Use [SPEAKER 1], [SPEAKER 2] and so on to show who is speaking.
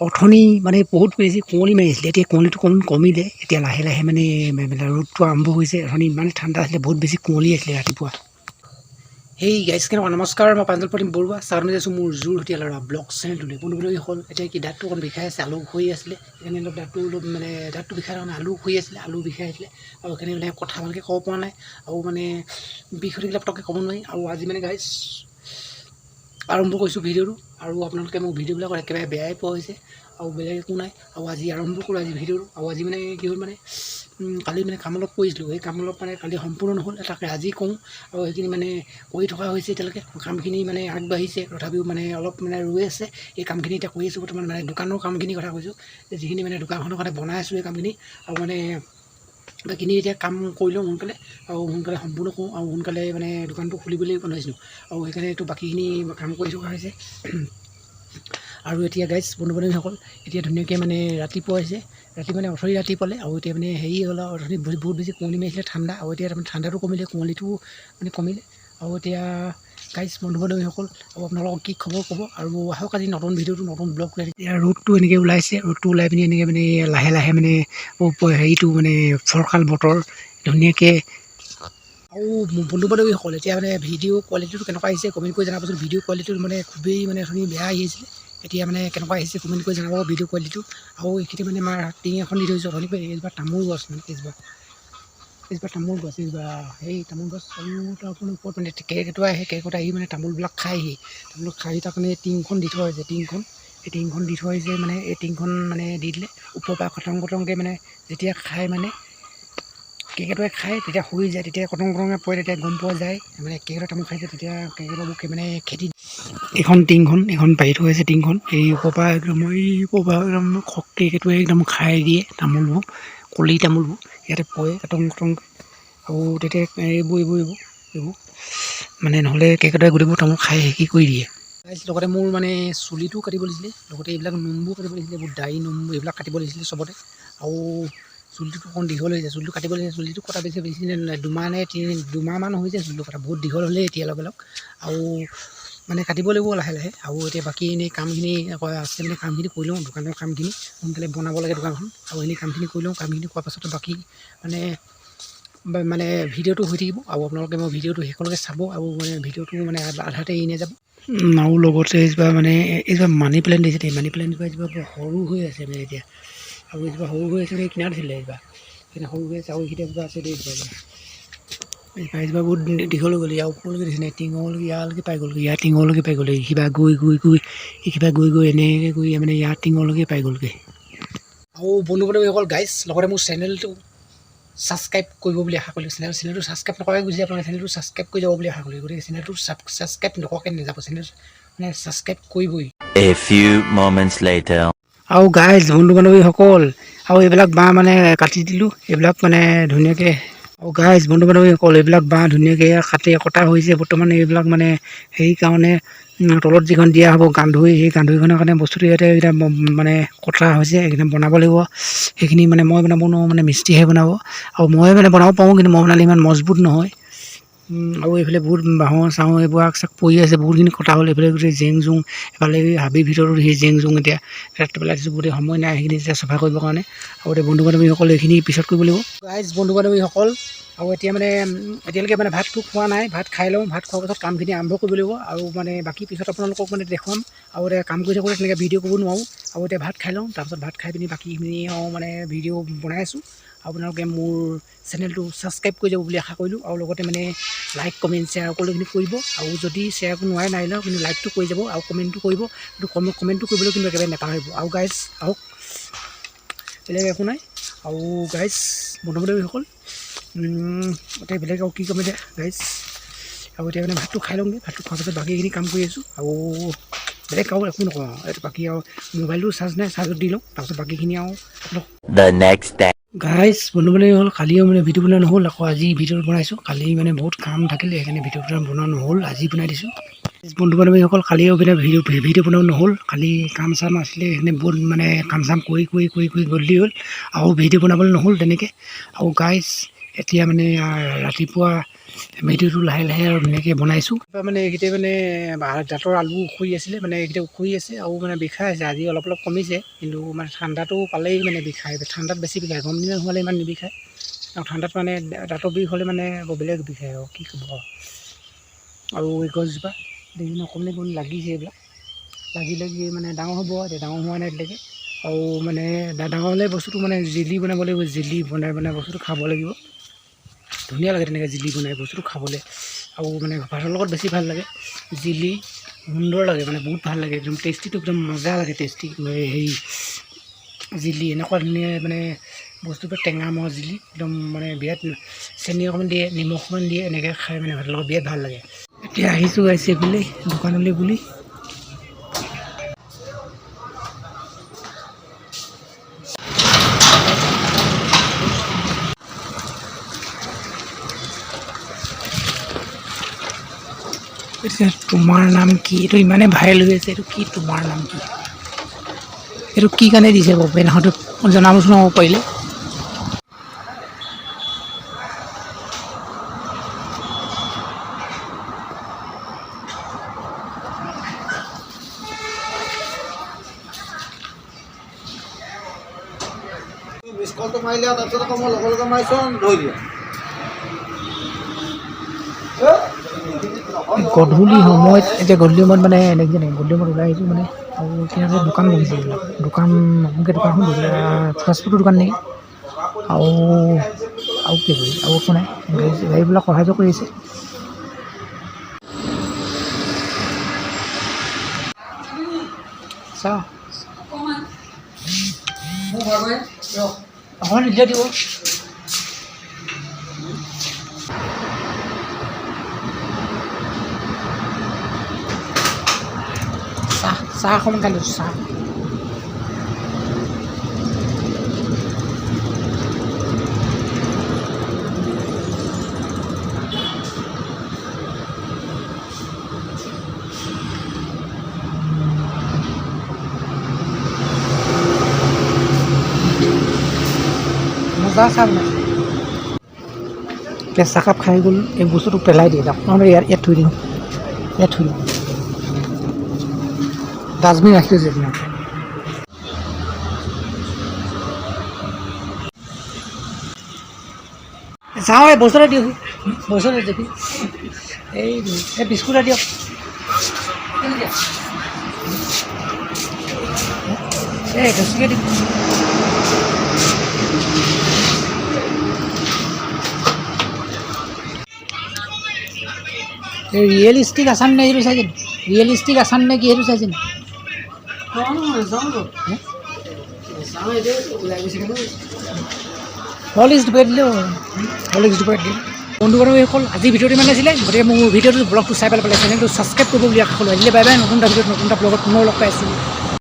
[SPEAKER 1] অথনি মানে বহুত বেছি কুঁৱলী মাৰিছিলে। এতিয়া কুঁৱলীটো অকণ কমিলে। এতিয়া লাহে লাহে মানে ৰ'দটো আৰম্ভ হৈছে। অথনি ইমানে ঠাণ্ডা আছিলে বহুত বেছি কুঁৱলী আছিলে ৰাতিপুৱা। সেই গাইজ কেনেকুৱা? নমস্কাৰ মই প্ৰাঞ্জল প্ৰতিম বৰুৱা। চাউন আছোঁ মোৰ জোৰ সতীয়া ল'ৰা ব্লগ চেনেলটোলৈ। বন্ধুবলৈ হ'ল? এতিয়া কি দাঁতটো অকণ বিষাই আছে আলু হৈ আছিলে। সেইকাৰণে অলপ দাঁতটো অলপ মানে দাঁতটো বিষাই কাৰণে আলু হৈ আছিলে আলু বিষাই আছিলে। আৰু সেইকাৰণে মানে কথা ভালকৈ ক'ব পৰা নাই। আৰু মানে বিষ হৈ থাকিলে পটককৈ ক'ব নোৱাৰি। আৰু আজি মানে গাইজ আৰম্ভ কৰিছোঁ ভিডিঅ'টো আৰু আপোনালোকে মোক ভিডিঅ'বিলাকত একেবাৰে বেয়াই পোৱা হৈছে আৰু বেলেগ একো নাই আৰু আজি আৰম্ভ কৰোঁ আজি ভিডিঅ'টো আৰু আজি মানে কি হ'ল মানে কালি মানে কাম অলপ কৰিছিলোঁ। সেই অলপ মানে কালি সম্পূৰ্ণ নহ'ল তাকে আজি কওঁ আৰু সেইখিনি মানে কৰি থকা হৈছে এতিয়ালৈকে। কামখিনি মানে আগবাঢ়িছে তথাপিও মানে অলপ মানে ৰৈ আছে। এই কামখিনি এতিয়া কৰি আছোঁ বৰ্তমান মানে দোকানৰ কামখিনি কথা কৈছোঁ। যিখিনি মানে দোকানখনৰ কাৰণে বনাই আছোঁ এই কামখিনি আৰু মানে বাকীখিনি এতিয়া কাম কৰি লওঁ সোনকালে আৰু সোনকালে সম্পূৰ্ণ কৰোঁ আৰু সোনকালে মানে দোকানটো খুলিবলৈ বনাইছিলোঁ আৰু সেইকাৰণে এইটো বাকীখিনি কাম কৰি থকা হৈছে। আৰু এতিয়া গাইজ বন্ধু বান্ধৱীসকল এতিয়া ধুনীয়াকৈ মানে ৰাতিপুৱা হৈছে। ৰাতি মানে অথৰি ৰাতি পালে আৰু এতিয়া মানে হেৰি হ'ল আৰু অথনি বহুত বেছি কুঁৱলী মাৰিছিলে ঠাণ্ডা আৰু এতিয়া তাৰমানে ঠাণ্ডাটো কমিলে কুঁৱলীটো মানে কমিলে। আৰু এতিয়া বান্ধৱীসকল আৰু আপোনালোকক কি খবৰ ক'ব? আৰু আহক আজি নতুন ভিডিঅ'টো নতুন ব্লগ ওলাই এতিয়া ৰ'দটো এনেকৈ ওলাইছে ৰ'দটো ওলাই পিনি এনেকৈ মানে লাহে লাহে মানে হেৰিটো মানে ফৰকাল বতৰ ধুনীয়াকৈ। আৰু বন্ধু বান্ধৱীসকল এতিয়া মানে ভিডিঅ' কোৱালিটিটো কেনেকুৱা আহিছে কমেণ্ট কৰি জনাবচোন। ভিডিঅ' কোৱালিটিটো মানে খুবেই মানে অথনি বেয়া আহি আহিছিলে এতিয়া মানে কেনেকুৱা আহিছে কমেণ্ট কৰি জনাব ভিডিঅ' কোৱালিটিটো আৰু এইখিনি মানে আমাৰ টিং এখন দি থৈছোঁ অথনি এইজোপা তামোল গছ মানে এইজোপা এইজোপা তামোল গছ এইজোপা সেই তামোল গছ আপোনাৰ ওপৰত মানে কেৰ্কেটুৱা আহে কেৰ্কেটুৱা আহি মানে তামোলবিলাক খাইহি। তামোল খাই তাৰ কাৰণে টিংখন দি থোৱা হৈছে টিংখন। এই টিংখন দি থোৱা হৈছে মানে এই টিংখন মানে দি দিলে। ওপৰৰ পৰা কটং কটংকৈ মানে যেতিয়া খাই মানে কেৰ্কেটুৱাই খায় তেতিয়া শুই যায় তেতিয়া কটং কটংকৈ পৰে তেতিয়া গম পোৱা যায়। মানে কেৰ্কেটুৱাই তামোল খাইছে তেতিয়া কেৰ্কেটুৱাবোৰ মানে খেতি এইখন টিংখন এইখন পাৰি থোৱা হৈছে টিংখন। এই ওপৰৰ পৰা একদম এই ওপৰৰ পৰা একদম কেৰ্কেটুৱাই একদম খাই দিয়ে তামোলবোৰ। কলি তামোলবোৰ ইয়াতে পৰে কটং কটং। আৰু তেতিয়া এইবোৰ এইবোৰ এইবোৰ এইবোৰ। মানে নহ'লে কেৰ্কেটুৱাই গোটেইবোৰ তামোল খাই শেষি কৰি দিয়ে। লগতে মোৰ মানে চুলিটোও কাটিব লাগিছিলে লগতে এইবিলাক নোমবোৰ কাটিব লাগিছিলে এইবোৰ দাড়ি নোম এইবিলাক কাটিব লাগিছিলে চবতে। আৰু চুলিটো অকণ দীঘল হৈছে চুলিটো কাটিব লাগিছিলে চুলিটো কটা বেছি বেছি দুমাহ নে তিনি দুমাহমান হৈছে চুলিটো কটা বহুত দীঘল হ'লে এতিয়া অলপ অলপ আৰু মানে কাটিব লাগিব লাহে লাহে। আৰু এতিয়া বাকী এনেই কামখিনি আকৌ আছে মানে কামখিনি কৰি লওঁ দোকানৰ কামখিনি। সোনকালে বনাব লাগে দোকানখন। আৰু এনেই কামখিনি কৰি লওঁ। কামখিনি কৰাৰ পাছতে বাকী মানে মানে ভিডিঅ'টো হৈ থাকিব। আৰু আপোনালোকে মই ভিডিঅ'টো শেষলৈকে চাব। আৰু মানে ভিডিঅ'টো মানে আধাতে এৰি নাযাব। উম, আৰু লগতে এইজোপা মানে এইজোপা মানি প্লেণ্ট দিছে দেই। মানি প্লেণ্টজোপা এজোপা সৰু হৈ আছে মানে এতিয়া। আৰু এজোপা সৰু হৈ আছে মানে কিনাৰত আছিলে এজোপা সেইকাৰণে সৰু হৈ আছে আৰু এইকেইটা এজোপা আছে দেই এজোপা এজোপা বহুত দীঘল হৈ গ'ল ইয়াৰ ওপৰলৈকে দিছে নাই টিঙলৈকে ইয়ালৈকে পাই গ'লগৈ ইয়াৰ টিঙলৈকে পাই গ'লগৈ কিবা গৈ গৈ গৈ কিবা গৈ গৈ এনেকৈ গৈ মানে ইয়াৰ টিঙলৈকে পাই গ'লগৈ আৰু বন্ধু বান্ধৱীসকল গাইজ লগতে মোৰ চেনেলটো ছাবস্ক্ৰাইব কৰিব বুলি আশা কৰিলোঁ। চেনেল চেনেলটো ছাবস্ক্ৰাইব নকৰাকৈ গুচি আপোনালোকে চেনেলটো ছাবস্ক্ৰাইব কৰি যাব বুলি আশা কৰিলোঁ। গতিকে চেনেলটো ছাবস্ক্ৰাইব নকৰাকৈ নাযাব। চেনেল মানে ছাবস্ক্ৰাইব কৰিবই. আৰু গাইজ বন্ধু বান্ধৱীসকল আৰু এইবিলাক বাঁহ মানে কাটি দিলোঁ। এইবিলাক মানে ধুনীয়াকৈ আৰু গাইজ বন্ধু বান্ধৱীসকল এইবিলাক বাঁহ ধুনীয়াকৈ কাটি কটা হৈছে বৰ্তমান এইবিলাক মানে সেই কাৰণে উম, তলত যিখন দিয়া হ'ব গান্ধুই সেই গান্ধুইখনৰ কাৰণে বস্তুটো ইয়াতে এতিয়া মানে কটা হৈছে এইখিনি বনাব লাগিব। সেইখিনি মানে মই বনাব নোৱাৰোঁ মানে মিস্ত্ৰীহে বনাব। আৰু ময়ে মানে বনাব পাৰোঁ কিন্তু মই বনালে ইমান মজবুত নহয়। আৰু এইফালে বহুত বাঁহৰ চাহৰ এইবোৰ আগ চাক পৰি আছে বহুতখিনি কটা হ'ল। এইফালে গোটেই জেং জোং এইফালে এই হাবিৰ ভিতৰত সেই জেং জোং এতিয়া তাত পেলাই দিছোঁ। গোটেই সময় নাই সেইখিনি এতিয়া চাফা কৰিবৰ কাৰণে। আৰু এতিয়া বন্ধু বান্ধৱীসকল এইখিনি পিছত কৰিব লাগিব। ৰাইজ বন্ধু বান্ধৱীসকল আৰু এতিয়া মানে এতিয়ালৈকে মানে ভাতটো খোৱা নাই। ভাত খাই লওঁ ভাত খোৱাৰ পাছত কামখিনি আৰম্ভ কৰিব লাগিব। আৰু মানে বাকী পিছত আপোনালোকক মানে দেখুৱাম। আৰু এতিয়া কাম কৰি থাকোঁতে তেনেকৈ ভিডিঅ' কৰিব নোৱাৰোঁ। আৰু এতিয়া ভাত খাই লওঁ তাৰপাছত ভাত খাই পিনি বাকীখিনি মানে ভিডিঅ' বনাই আছোঁ। আপোনালোকে মোৰ চেনেলটো ছাবস্ক্ৰাইব কৰি যাব বুলি আশা কৰিলোঁ আৰু লগতে মানে লাইক কমেণ্ট শ্বেয়াৰ সকলোখিনি কৰিব। আৰু যদি শ্বেয়াৰ নোৱাৰে নাহিলেও কিন্তু লাইকটো কৰি যাব আৰু কমেণ্টটো কৰিব। কিন্তু কম- কমেণ্টটো কৰিবলৈ কিন্তু একেবাৰে নাপাহৰিব। আৰু গাইজ আহক। বেলেগ একো নাই। আৰু গাইজ বন্ধু বান্ধৱীসকল উম, এতিয়া বেলেগ আৰু কি ক'ম এতিয়া গাইজ আৰু এতিয়া মানে ভাতটো খাই লওঁগৈ। ভাতটো খোৱাৰ পাছত বাকীখিনি কাম কৰি আছোঁ। আৰু বেলেগ আৰু একো নকওঁ এইটো বাকী আৰু মোবাইলটো চাৰ্জ নাই চাৰ্জত দি লওঁ। তাৰপাছত বাকীখিনি আৰু. গাইজ বন্ধু বান্ধৱী হ'ল কালিও মানে ভিডিঅ' বনোৱা নহ'ল। আকৌ আজি ভিডিঅ' বনাইছোঁ। কালি মানে বহুত কাম থাকিলে সেইকাৰণে ভিডিঅ' বনোৱা নহ'ল। আজি বনাই দিছোঁ। বন্ধু বান্ধৱীসকল কালিও মানে ভিডিঅ' ভিডিঅ' বনোৱা নহ'ল। কালি কাম চাম আছিলে সেইখিনি বহুত মানে কাম চাম কৰি কৰি কৰি কৰি গধূলি হ'ল। আৰু ভিডিঅ' বনাবলৈ নহ'ল তেনেকৈ। আৰু গাইজ এতিয়া মানে ৰাতিপুৱা মেডিটো লাহে লাহে আৰু ধুনীয়াকৈ বনাইছোঁ মানে এইকেইটা মানে দাঁতৰ আলু উখৰি আছিলে মানে এইকেইটা উখৰি আছে আৰু মানে বিষাই আছে আজি অলপ অলপ কমিছে কিন্তু মানে ঠাণ্ডাটো পালেই মানে বিষায় ঠাণ্ডাত বেছি বিষায় গৰম দিনত হোৱালে ইমান নিবিষায় আৰু ঠাণ্ডাত মানে দাঁতৰ বিষ হ'লে মানে বেলেগ বিষায় আৰু কি ক'ব আৰু। এই গছজোপা দেখিছেনে অকণমানি অকণমানি লাগিছে এইবিলাক লাগি লাগি মানে ডাঙৰ হ'ব এতিয়া ডাঙৰ হোৱা নাই এতিয়ালৈকে আৰু মানে ডাঙৰ হ'লে বস্তুটো মানে জেলি বনাব লাগিব জেলি বনাই বনাই বস্তুটো খাব লাগিব ধুনীয়া লাগে তেনেকৈ জিলি বনাই বস্তুটো খাবলৈ। আৰু মানে ভাতৰ লগত বেছি ভাল লাগে জিলি সুন্দৰ লাগে মানে বহুত ভাল লাগে একদম টেষ্টিটো একদম মজা লাগে টেষ্টি হেৰি জিলি এনেকুৱা ধুনীয়া মানে বস্তুবোৰ টেঙা মৰা জিলি একদম মানে বিৰাট চেনি অকণমান দিয়ে নিমখ অকণমান দিয়ে এনেকৈ খাই মানে ভাতৰ লগত বিৰাট ভাল লাগে। এতিয়া আহিছোঁ গাইছে এইফালে দোকানলৈ বুলি। তোমাৰ নাম কি? এইটো ইমানে ভাইৰেল হৈ আছে এইটো কি? তোমাৰ নাম কি? এইটো কি কাৰণে দিছে বাৰু সেইদিনাখনতো জনাবচোন হ'ব পাৰিলে
[SPEAKER 2] মিছ কলটো মাৰিলে তাৰপিছত আকৌ মই লগে লগে মাৰিছোঁ ধৰি দিয়া
[SPEAKER 1] গধূলি সময়ত এতিয়া গধূলি সময়ত মানে এনেকৈ নাই গধূলি সময়ত ওলাই আহিছোঁ মানে আৰু তেনেকৈ দোকান বহিছে এইবিলাক দোকান নতুনকৈ দোকানখন বহিছে ফাষ্টফুডৰ দোকান নেকি? আৰু আৰু কি কৰি আৰু একো নাই গাড়ী গাড়ীবিলাক অহা যোৱা কৰি আছে। অকণমান দিলে দিব। চা খাম কালি চা মজা চাম কেঁচা কাপ খাই গ'ল এই বস্তুটো পেলাই দিয়ে যাওঁ নহ'লে ইয়াত ইয়াত থৈ দিওঁ ইয়াত থৈ দিওঁ ডাষ্টবিন ৰাখি থৈছে আপোনাৰ যাওঁ এই দিয়ক বস্তু এটা দেখি। এই এই বিস্কুট দিয়ক এই বেছিকৈ দিম ৰিয়েলিষ্টিক আছান নে সেইটো চাইছে ৰিয়েলিষ্টিক আছান নে কি সেইটো চাইছে হলিক্স দুপাই দিলেও হলিক্স দুপাই দিলে বন্ধু বান্ধৱী সকল, আজি ভিডিঅ'টো ইমান আছিলে গতিকে মোৰ ভিডিঅ'টো ব্লগটো চাই পেলাই পেলাই চেনেলটো ছাবস্ক্ৰাইব কৰিব বুলি আশা কৰিলোঁ আহিলে বাই বাই, নতুন এটা ভিডিঅ'ত নতুন এটা ব্লগত পুনৰ লগ পাই আছোঁ।